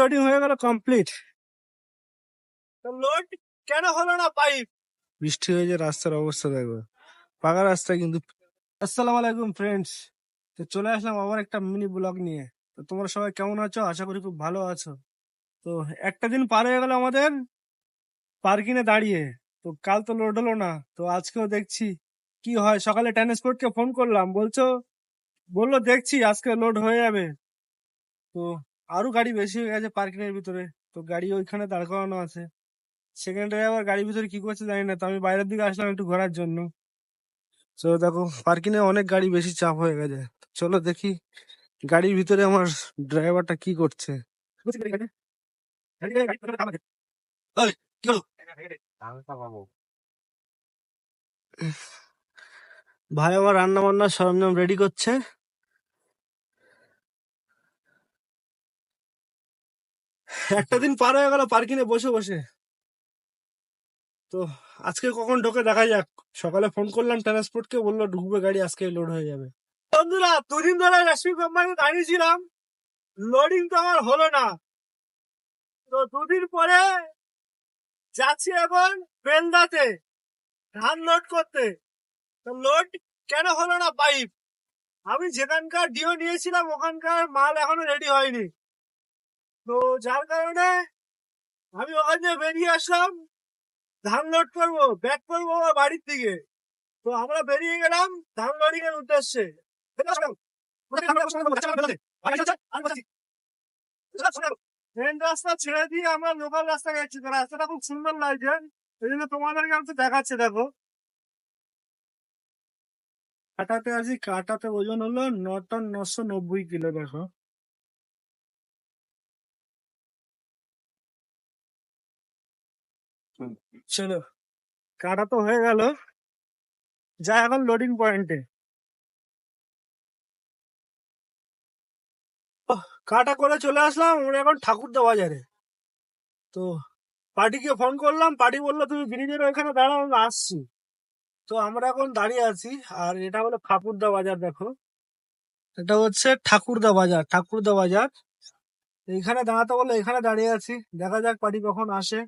Loading হয়ে গেল complete load কেন হলো না পাইপ বৃষ্টি হয়েছে, রাস্তার অবস্থা দেখো। পাকা রাস্তা কিন্তু। আসসালামু আলাইকুম ফ্রেন্ডস তো চলে আসলাম আবার একটা মিনি ব্লগ নিয়ে। তো তোমরা সবাই কেমন আছো? আশা করি খুব ভালো আছো। তো একটা দিন পার হয়ে গেল আমাদের পার্কিংয়ে দাঁড়িয়ে। তো কাল তো লোড হলো না। তো আজকেও দেখছি কি হয়। সকালে ট্রান্সপোর্টকে ফোন করলাম। বলছো, বলল দেখছি আজকে লোড হয়ে যাবে। তো আরও গাড়ি বেশি হয়ে গেছে পার্কিং এর ভিতরে। তো গাড়ি ওইখানে দাঁড় করানো আছে। সেকেন্ড ড্রাইভার গাড়ির ভিতরে কি করছে জানি না, তো আমি বাইরের দিকে আসলাম একটু ঘোরার জন্য। তো দেখো পার্কিং এ অনেক গাড়ি বেশি চাপ হয়ে গেছে। চলো দেখি গাড়ির ভিতরে আমার ড্রাইভারটা কি করছে। ভাই, আমার রান্না বান্নার সরঞ্জাম রেডি করছে। একটা দিন পার হয়ে গেল পার্কিং এ বসে বসে। তো আজকে কখন ঢোকে দেখা যাক। সকালে ফোন করলাম ট্রান্সপোর্ট কে, বলল ঢুকবে গাড়ি, আজকে লোড হয়ে যাবে। বন্ধুরা, দুদিন ধরে রেশমি কোম্পানি দাঁড়িয়েছিলাম। লোডিং তো আমার হলো না। তো দুদিন পরে যাচ্ছি এখন বেলদাতে, ধান লোড করতে। তো লোড কেন হলো না পাইপ আমি যেখানকার ডিও নিয়েছিলাম, ওখানকার মাল এখনও রেডি হয়নি। তো যার কারণে আমি ওখান থেকে বেরিয়ে আসলাম ধান লোড করব ব্যাক করব আমার বাড়ির দিকে। তো আমরা বেরিয়ে গেলাম ধান লোডিং এর উদ্দেশ্যে। মেন রাস্তা ছেড়ে দিয়ে আমরা লোকাল রাস্তা গেছি তো রাস্তাটা খুব সুন্দর লাগছে। এই জন্য তোমাদেরকে আমি তো দেখাচ্ছি, দেখো। কাটাতে আছি কাটাতে ওজন হলো ন টন নশো নব্বই কিলো, দেখো। চলো, কাটা তো হয়ে গেল। যা এখন লোডিং পয়েন্টে কাটা করে চলে আসলাম আমরা এখন ঠাকুরদা বাজারে তো, পার্টিকে ফোন করলাম, পার্টি বলল, তুমি ব্রিজের ওইখানে দাঁড়াও, আমি আসছি। তো আমরা এখন দাঁড়িয়ে আছি, আর এটা হলো ঠাকুরদা বাজার, দেখো। এটা হচ্ছে ঠাকুরদা বাজার ঠাকুরদা বাজার। এইখানে দাঁড়াতে বলল এখানে দাঁড়িয়ে আছি, দেখা যাক পার্টি কখন আসে।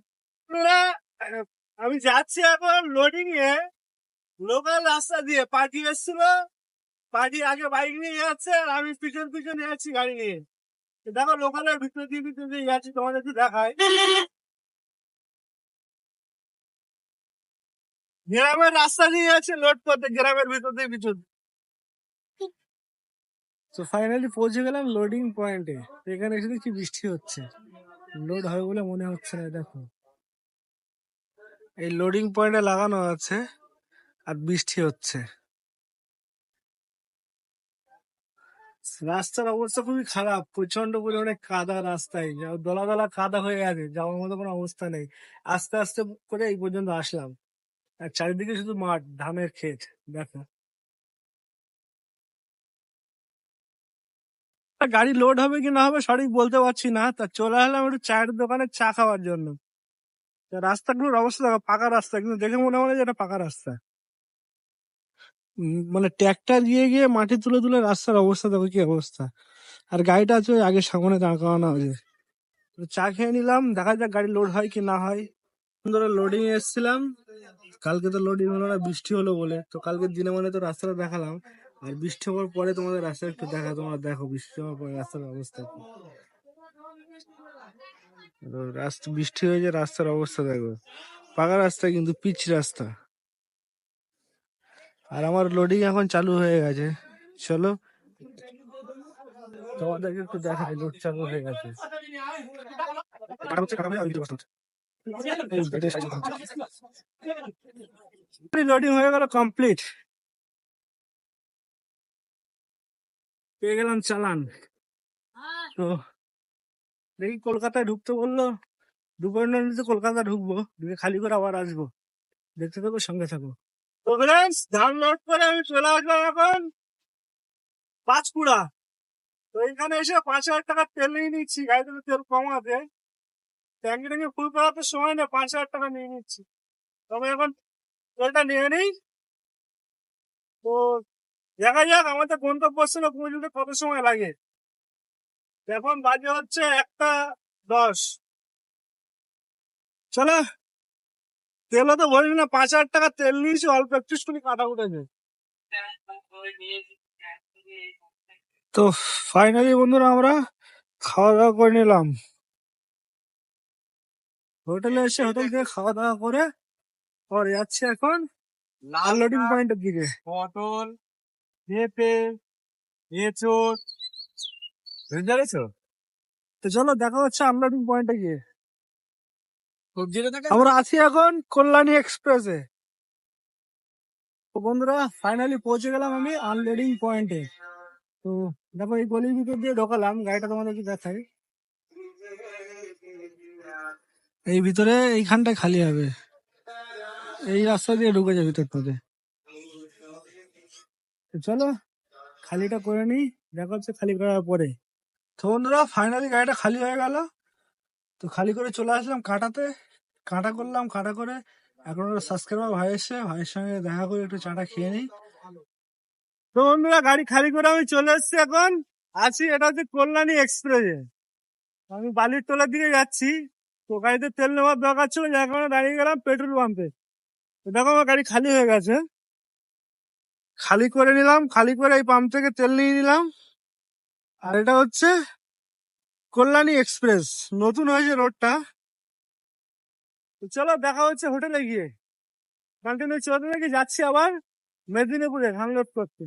আমি যাচ্ছি এখন লোডিং এ। লোকাল রাস্তা দিয়ে পার্টি এসছিল। পার্টি আগে বাইক নিয়ে যাচ্ছে আর আমি পিছন পিছন যাচ্ছি গাড়ি নিয়ে। দেখো লোকালের ভিতর দিয়ে ভিতর দিয়ে যাচ্ছি, তোমাদের একটু দেখায় গ্রামের রাস্তা দিয়ে যাচ্ছে লোড করতে, গ্রামের ভিতর দিয়ে পিছন। তো ফাইনালি পৌঁছে গেলাম লোডিং পয়েন্টে এখানে এসে দেখছি বৃষ্টি হচ্ছে। লোড হবে বলে মনে হচ্ছে না, দেখো। এই লোডিং পয়েন্টে লাগানো আছে আর বৃষ্টি হচ্ছে। রাস্তার অবস্থা খুবই খারাপ প্রচণ্ড পরিমাণে কাদা রাস্তায় দলা দলা কাদা হয়ে গেছে যাওয়ার মতো কোনো অবস্থা নেই। আস্তে আস্তে করে এই পর্যন্ত আসলাম। আর চারিদিকে শুধু মাঠ, ধানের ক্ষেত, দেখো। গাড়ি লোড হবে কি না হবে সঠিক বলতে পারছি না, তা চলে এলাম একটু চায়ের দোকানে চা খাওয়ার জন্য। রাস্তাগুলোর অবস্থা দেখো, পাকা রাস্তা। কিন্তু দেখে মনে হয় যে এটা পাকা রাস্তা। মানে ট্র্যাক্টর গিয়ে গিয়ে মাটি তুলে তুলে রাস্তার অবস্থা, দেখো কি অবস্থা। আর গাড়িটা আছে আগে সামনে দাঁড় করানো হয়েছে চা খেয়ে নিলাম, দেখা যাক গাড়ি লোড হয় কি না হয়। ধরো লোডিং এসেছিলাম, কালকে তো লোডিং হলো না, বৃষ্টি হলো বলে। তো কালকে দিনে মানে তো রাস্তাটা দেখালাম। আর বৃষ্টি হওয়ার পরে তোমাদের রাস্তা একটু দেখা, তোমরা দেখো বৃষ্টি হওয়ার পরে রাস্তার অবস্থা রাস্তা, বৃষ্টি হয়ে হয়েছে রাস্তার অবস্থা দেখো। পাকা রাস্তা কিন্তু পিচ রাস্তা। আর আমার লোডিং এখন চালু হয়ে গেছে। চলো, তোমাদেরকে একটু দেখাই লোড চালু হয়ে গেছে। লোডিং হয়ে গেল কমপ্লিট পেয়ে গেলাম চালান। তো দেখি কলকাতায় ঢুকতে বলল দুপুরের নদীতে কলকাতা ঢুকবো, ঢুকে খালি করে আবার আসব। দেখতে থাকো, সঙ্গে থাকো। তো ধান লোড করে আমি চলে আসলাম এখন পাঁচকুড়া। তো এখানে এসে পাঁচ হাজার টাকা তেল নিয়ে নিচ্ছি। গাড়িতে তেল কম আছে। ট্যাঙ্কি ট্যাঙ্কি ফুল করাতে সময় নেই, পাঁচ হাজার টাকা নিয়ে নিচ্ছি। তবে এখন তেলটা নিয়ে নিই। তো দেখা যাক, আমাদের গন্তব্য গন্তব্যস্থলে পৌঁছতে কত সময় লাগে। এখন বাজে হচ্ছে একটা দশ। চলো। তেলও তো ভরিনি না, পাঁচ হাজার টাকা তেল নিয়েছি, অল্প একটু করে কাটা উঠেছে তো ফাইনালি বন্ধুরা আমরা খাওয়া দাওয়া করে নিলাম। হোটেলে এসে হোটেল থেকে খাওয়া দাওয়া করে পরে যাচ্ছে এখন আনলোডিং পয়েন্টের দিকে। পটল, পেঁপে, এঁচোড় পেরেছ তো চলো দেখা হচ্ছে আনলোডিং পয়েন্টে গিয়ে। আমরা আছি এখন কল্যাণী এক্সপ্রেসে তো বন্ধুরা ফাইনালি পৌঁছে গেলাম আমি আনলোডিং পয়েন্টে তো দেখো এই গলির ভিতর দিয়ে ঢোকালাম গাড়িটা তোমাদেরকে দেখাই। এই ভিতরে এইখানটায় খালি হবে। এই রাস্তা দিয়ে ঢুকে যাবে ভিতরটাতে তো চলো খালিটা করে নি দেখা হচ্ছে খালি করার পরে। তো বন্ধুরা ফাইনালি গাড়িটা খালি হয়ে গেল। তো খালি করে চলে আসলাম কাটাতে। কাটা করলাম, কাটা করে এখন ওরা সাবস্ক্রাইবার ভাই এসে, ভাইয়ের সঙ্গে দেখা করে একটু চাটা খেয়ে নিই। তো বন্ধুরা, গাড়ি খালি করে আমি চলে এসেছি এখন। আছি, এটা হচ্ছে কল্যাণী এক্সপ্রেসে আমি বালির তোলার দিকে যাচ্ছি। তো গাড়িতে তেল নেওয়ার দরকার ছিল, যার কারণে দাঁড়িয়ে গেলাম পেট্রোল পাম্পে দেখো আমার গাড়ি খালি হয়ে গেছে। খালি করে নিলাম, খালি করে এই পাম্প থেকে তেল নিয়ে নিলাম। আর এটা হচ্ছে কল্যাণী এক্সপ্রেস। নতুন হয়েছে রোডটা। তো চলো দেখা হচ্ছে হোটেলে গিয়ে। কন্টিনিউ চলতে থেকে যাচ্ছি আবার মেদিনীপুরে হ্যাংলোড করতে।